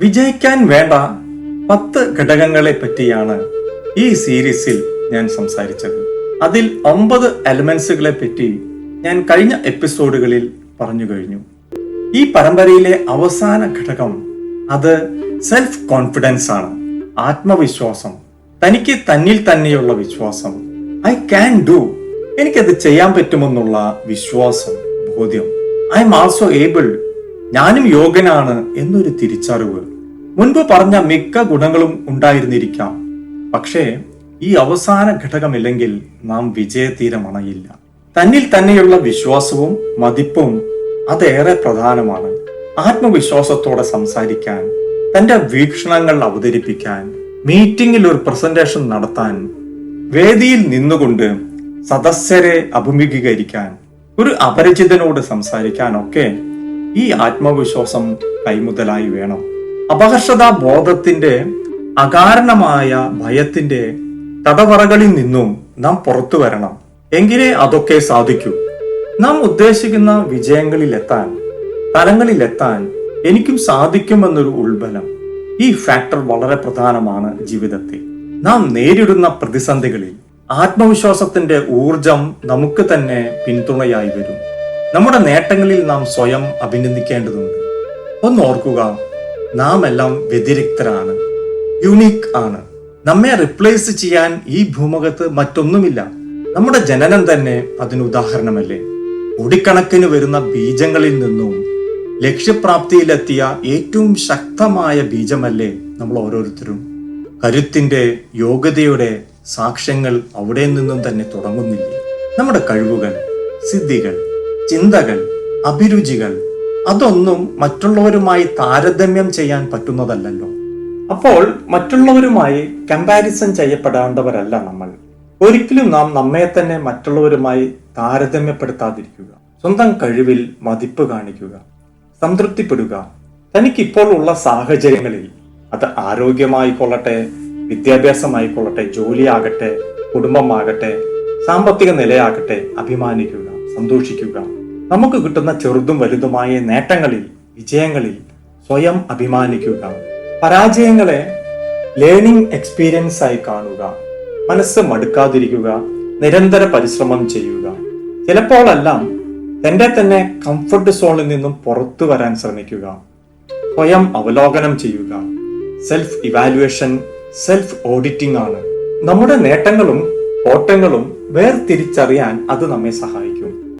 വിജയിക്കാൻ വേണ്ട പത്ത് ഘടകങ്ങളെ പറ്റിയാണ് ഈ സീരീസിൽ ഞാൻ സംസാരിച്ചത്. അതിൽ ഒമ്പത് എലമെന്റ്സുകളെ പറ്റി ഞാൻ കഴിഞ്ഞ എപ്പിസോഡുകളിൽ പറഞ്ഞു കഴിഞ്ഞു. ഈ പരമ്പരയിലെ അവസാന ഘടകം അത് സെൽഫ് കോൺഫിഡൻസ് ആണ്. ആത്മവിശ്വാസം. തനിക്ക് തന്നിൽ തന്നെയുള്ള വിശ്വാസം. ഐ ക്യാൻ ഡു എനിക്കത് ചെയ്യാൻ പറ്റുമെന്നുള്ള വിശ്വാസം ബോധ്യം. ഐ എം ആൾസോ ഏബിൾ ഞാനും യോഗ്യനാണ് എന്നൊരു തിരിച്ചറിവ്. മുൻപ് പറഞ്ഞ മിക്ക ഗുണങ്ങളും ഉണ്ടായിരുന്നിരിക്കാം. പക്ഷേ ഈ അവസാന ഘടകമില്ലെങ്കിൽ നാം വിജയതീരമണയില്ല തന്നിൽ തന്നെയുള്ള വിശ്വാസവും മതിപ്പും അതേറെ പ്രധാനമാണ്. ആത്മവിശ്വാസത്തോടെ സംസാരിക്കാൻ തന്റെ വീക്ഷണങ്ങൾ അവതരിപ്പിക്കാൻ മീറ്റിംഗിൽ ഒരു പ്രസന്റേഷൻ നടത്താൻ വേദിയിൽ നിന്നുകൊണ്ട് സദസ്യരെ അഭിമുഖീകരിക്കാൻ ഒരു അപരിചിതനോട് സംസാരിക്കാനൊക്കെ ഈ ആത്മവിശ്വാസം കൈമുതലായി വേണം. അപകർഷതാ ബോധത്തിന്റെ അകാരണമായ ഭയത്തിന്റെ തടവറകളിൽ നിന്നും നാം പുറത്തു വരണം. എങ്കിലേ അതൊക്കെ സാധിക്കൂ. നാം ഉദ്ദേശിക്കുന്ന വിജയങ്ങളിലെത്താൻ തലങ്ങളിലെത്താൻ എനിക്കും സാധിക്കുമെന്നൊരു ഉൾബലം ഈ ഫാക്ടർ വളരെ പ്രധാനമാണ് ജീവിതത്തിൽ. നാം നേരിടുന്ന പ്രതിസന്ധികളിൽ ആത്മവിശ്വാസത്തിന്റെ ഊർജം നമുക്ക് തന്നെ പിന്തുണയായി വരും. നമ്മുടെ നേട്ടങ്ങളിൽ നാം സ്വയം അഭിനന്ദിക്കേണ്ടതുണ്ട്. ഒന്ന് ഓർക്കുക നാം എല്ലാം വ്യതിരിക്തരാണ്. യുണീക്ക് ആണ്. നമ്മെ റിപ്ലേസ് ചെയ്യാൻ ഈ ഭൂമുഖത്ത് മറ്റൊന്നുമില്ല. നമ്മുടെ ജനനം തന്നെ അതിന് ഉദാഹരണമല്ലേ? കോടിക്കണക്കിന് വരുന്ന ബീജങ്ങളിൽ നിന്നും ലക്ഷ്യപ്രാപ്തിയിലെത്തിയ ഏറ്റവും ശക്തമായ ബീജമല്ലേ നമ്മൾ ഓരോരുത്തരും? കരുത്തിന്റെ യോഗ്യതയുടെ സാക്ഷ്യങ്ങൾ അവിടെ നിന്നും തന്നെ തുടങ്ങുന്നില്ലേ? നമ്മുടെ കഴിവുകൾ സിദ്ധികൾ ചിന്തകൾ അഭിരുചികൾ അതൊന്നും മറ്റുള്ളവരുമായി താരതമ്യം ചെയ്യാൻ പറ്റുന്നതല്ലല്ലോ. അപ്പോൾ മറ്റുള്ളവരുമായി കമ്പാരിസൺ ചെയ്യപ്പെടേണ്ടവരല്ല നമ്മൾ. ഒരിക്കലും നാം നമ്മെ തന്നെ മറ്റുള്ളവരുമായി താരതമ്യപ്പെടുത്താതിരിക്കുക. സ്വന്തം കഴിവിൽ മതിപ്പ് കാണിക്കുക. സംതൃപ്തിപ്പെടുക. തനിക്കിപ്പോൾ ഉള്ള സാഹചര്യങ്ങളിൽ അത് ആരോഗ്യമായിക്കൊള്ളട്ടെ വിദ്യാഭ്യാസമായിക്കൊള്ളട്ടെ ജോലിയാകട്ടെ കുടുംബമാകട്ടെ സാമ്പത്തിക നിലയാകട്ടെ അഭിമാനിക്കുക സന്തോഷിക്കുക. നമുക്ക് കിട്ടുന്ന ചെറുതും വലുതുമായ നേട്ടങ്ങളിൽ വിജയങ്ങളിൽ സ്വയം അഭിമാനിക്കുക. പരാജയങ്ങളെ ലേണിംഗ് എക്സ്പീരിയൻസ് ആയി കാണുക. മനസ്സ് മടുക്കാതിരിക്കുക. നിരന്തര പരിശ്രമം ചെയ്യുക. ചിലപ്പോഴെല്ലാം തന്റെ തന്നെ കംഫർട്ട് സോണിൽ നിന്നും പുറത്തു വരാൻ ശ്രമിക്കുക. സ്വയം അവലോകനം ചെയ്യുക. സെൽഫ് ഇവാലുവേഷൻ സെൽഫ് ഓഡിറ്റിംഗ് ആണ്. നമ്മുടെ നേട്ടങ്ങളും ഓട്ടങ്ങളും വേർതിരിച്ചറിയാൻ അത് നമ്മെ സഹായിക്കും.